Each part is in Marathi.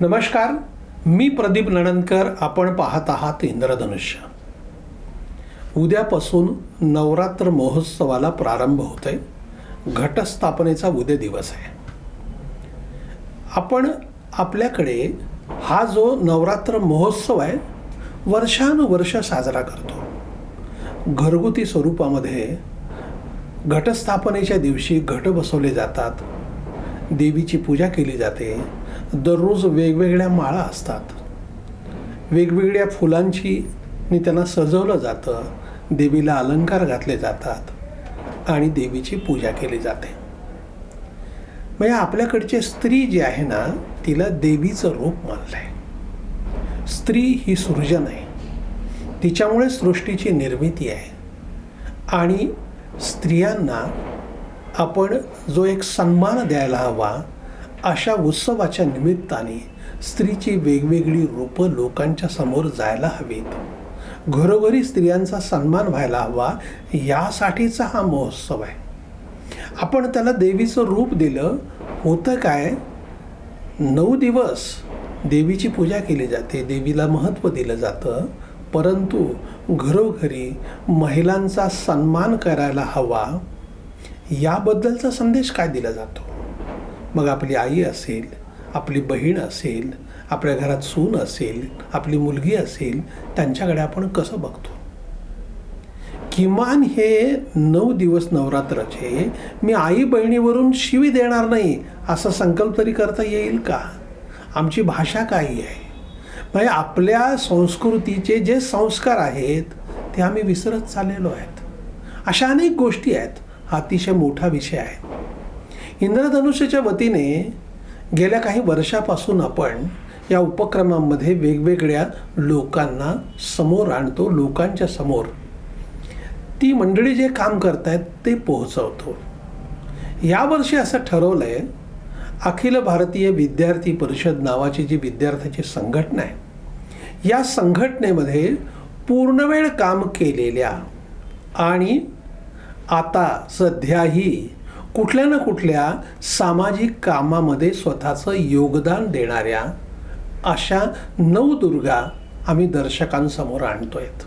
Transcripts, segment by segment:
नमस्कार मी प्रदीप नणंदकर आपण पाहत आहात इंद्रधनुष्य. उद्यापासून नवरात्र महोत्सवाला प्रारंभ होत आहे घटस्थापनेचा उद्या दिवस आहे. आपण आपल्याकडे हा जो नवरात्र महोत्सव आहे वर्षानुवर्ष साजरा करतो. घरगुती स्वरूपामध्ये घटस्थापनेच्या दिवशी घट बसवले जातात. देवीची पूजा केली जाते. दररोज वेगवेगळ्या माळा असतात. वेगवेगळ्या फुलांची नि त्यांना सजवलं जातं. देवीला अलंकार घातले जातात आणि देवीची पूजा केली जाते. म्हणजे आपल्याकडचे स्त्री जी आहे ना तिला देवीचं रूप मानलं आहे स्त्री ही सृजन आहे. तिच्यामुळे सृष्टीची निर्मिती आहे. आणि स्त्रियांना आपण जो एक सन्मान द्यायला हवा अशा उत्सवाच्या निमित्ताने स्त्रीची वेगवेगळी रूपं लोकांच्या समोर जायला हवीत. घरोघरी स्त्रियांचा सन्मान व्हायला हवा यासाठीचा हा महोत्सव आहे. आपण त्याला देवीचं रूप दिलं होतं काय? नऊ दिवस देवीची पूजा केली जाते देवीला महत्त्व दिलं जातं. परंतु घरोघरी महिलांचा सन्मान करायला हवा याबद्दलचा संदेश काय दिला जातो? मग आपली आई असेल आपली बहीण असेल आपल्या घरात सून असेल आपली मुलगी असेल त्यांच्याकडे आपण कसं बघतो? किमान हे नऊ दिवस नवरात्राचे मी आई बहिणीवरून शिवी देणार नाही असा संकल्प तरी करता येईल का? आमची भाषा काही आहे? म्हणजे आपल्या संस्कृतीचे जे संस्कार आहेत ते आम्ही विसरत चाललेलो आहेत. अशा अनेक गोष्टी आहेत. हा अतिशय मोठा विषय आहे. इंद्रधनुष्याच्या वतीने गेल्या काही वर्षापासून आपण या उपक्रमांमध्ये वेगवेगळ्या लोकांना समोर आणतो लोकांच्या समोर. ती मंडळी जे काम करतायत ते पोहोचवतो. यावर्षी असं ठरवलं आहे अखिल भारतीय विद्यार्थी परिषद नावाची जी विद्यार्थ्याची संघटना आहे या संघटनेमध्ये पूर्णवेळ काम केलेल्या आणि आता सध्याही कुठल्या ना कुठल्या सामाजिक कामामध्ये स्वतःचं योगदान देणाऱ्या अशा नवदुर्गा आम्ही दर्शकांसमोर आणतो आहेत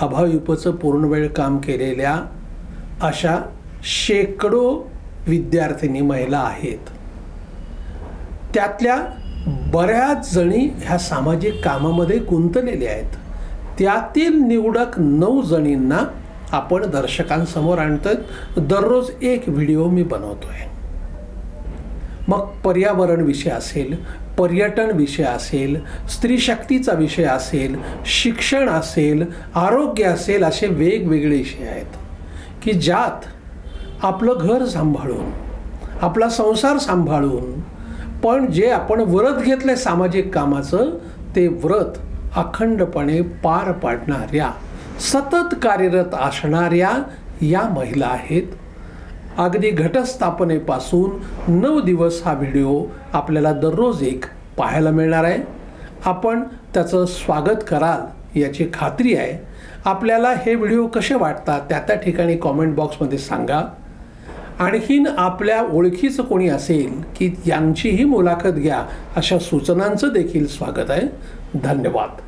अभाविपचं पूर्णवेळ काम केलेल्या अशा शेकडो विद्यार्थिनी महिला आहेत. त्यातल्या बऱ्याच जणी ह्या सामाजिक कामामध्ये गुंतलेल्या आहेत. त्यातील निवडक नऊ जणींना आपण दर्शकांसमोर आणतोय. दररोज एक व्हिडिओ मी बनवतोय. मग पर्यावरण विषय असेल पर्यटन विषय असेल स्त्री शक्तीचा विषय असेल शिक्षण असेल आरोग्य असेल असे वेगवेगळे विषय आहेत. की ज्यात आपलं घर सांभाळून आपला संसार सांभाळून पण जे आपण व्रत घेतलं सामाजिक कामाचं ते व्रत अखंडपणे पार पाडणाऱ्या सतत कार्यरत असणाऱ्या या महिला आहेत. अगदी घटस्थापनेपासून नऊ दिवस हा व्हिडिओ आपल्याला दररोज एक पाहायला मिळणार आहे. आपण त्याचं स्वागत कराल याची खात्री आहे. आपल्याला हे व्हिडिओ कसे वाटतात त्या त्या ठिकाणी कॉमेंट बॉक्समध्ये सांगा. आणखीन आपल्या ओळखीचं कोणी असेल की यांचीही मुलाखत घ्या अशा सूचनांचं देखील स्वागत आहे. धन्यवाद.